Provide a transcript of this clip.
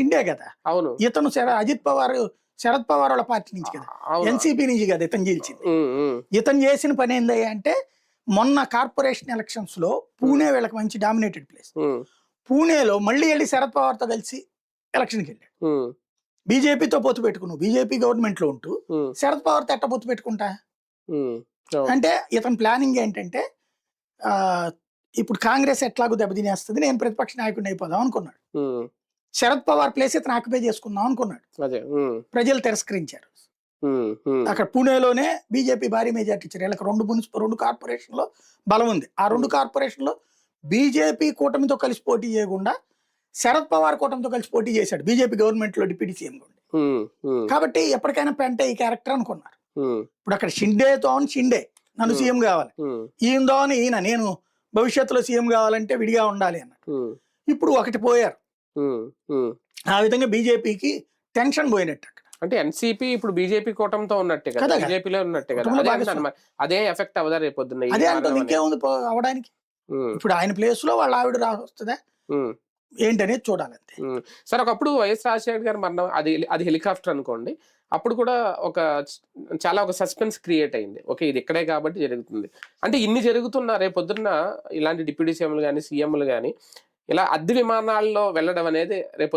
ఇండే కదా. అవును. ఇతను అజిత్ పవార్ శరద్ పవార్ వాళ్ళ పార్టీ నుంచి కదా. ఎన్సీపీ నుంచి కదా ఇతను గెలిచింది. ఇతను చేసిన పని ఏంది అంటే మొన్న కార్పొరేషన్ ఎలక్షన్స్లో పూణే వీళ్ళకి మంచి డామినేటెడ్ ప్లేస్ పూణేలో మళ్ళీ వెళ్ళి శరద్ పవార్తో కలిసి ఎలక్షన్కి వెళ్ళాడు. బీజేపీతో పొత్తు పెట్టుకున్నావు. బీజేపీ గవర్నమెంట్లో ఉంటూ శరద్ పవార్తో ఎట్ట పొత్తు పెట్టుకుంటా. అంటే ఇతని ప్లానింగ్ ఏంటంటే ఆ, ఇప్పుడు కాంగ్రెస్ ఎట్లాగో దెబ్బతినేస్తుంది నేను ప్రతిపక్ష నాయకుడిని అయిపోదాం అనుకున్నాడు. శరద్ పవార్ ప్లేస్ ఇతను ఆక్యుపై చేసుకుందాం అనుకున్నాడు. ప్రజలు తిరస్కరించారు. అక్కడ పూణేలోనే బీజేపీ భారీ మెజార్టీ ఇచ్చారు. వీళ్ళకి రెండు మున్సిపల్ రెండు కార్పొరేషన్లో బలం ఉంది. ఆ రెండు కార్పొరేషన్లో బీజేపీ కూటమితో కలిసి పోటీ చేయకుండా శరద్ పవార్ కూటమితో కలిసి పోటీ చేశాడు. బీజేపీ గవర్నమెంట్లో డిప్యూటీ సీఎం ఉండి కాబట్టి ఎప్పటికైనా పెంటే ఈ క్యారెక్టర్ అనుకున్నారు. ఇప్పుడు అక్కడ షిండేతో షిండే. నన్ను. సీఎం కావాలి. అని ఈయన నేను భవిష్యత్తులో సీఎం కావాలంటే విడిగా ఉండాలి అన్నాడు. ఉమ్, ఇప్పుడు ఒకటి పోయారు. ఆ విధంగా బీజేపీకి టెన్షన్ పోయినట్టు అక్కడ. అంటే ఎన్సీపీ ఇప్పుడు బీజేపీ కూటమితో ఉన్నట్టే కదా. బీజేపీలో ఉన్నట్టే కదా. అదే ఎఫెక్ట్ అవదా రేపు అదే. ఇంకేముంది అవడానికి? ఇప్పుడు ఆయన ప్లేస్లో వాళ్ళ ఆవిడ రా వస్తుందా ఏంటనేది చూడాలంతే. సరే ఒకప్పుడు వైఎస్ రాజశేఖర్ గారు మరణం అది అది హెలికాప్టర్ అనుకోండి. అప్పుడు కూడా ఒక చాలా ఒక సస్పెన్స్ క్రియేట్ అయింది. ఓకే ఇది ఇక్కడే కాబట్టి జరుగుతుంది. అంటే ఇన్ని జరుగుతున్న పొద్దున్న ఇలాంటి డిప్యూటీ సీఎంలు కానీ సీఎంలు కానీ ఇలా అద్దె విమానాల్లో వెళ్ళడం అనేది రేపు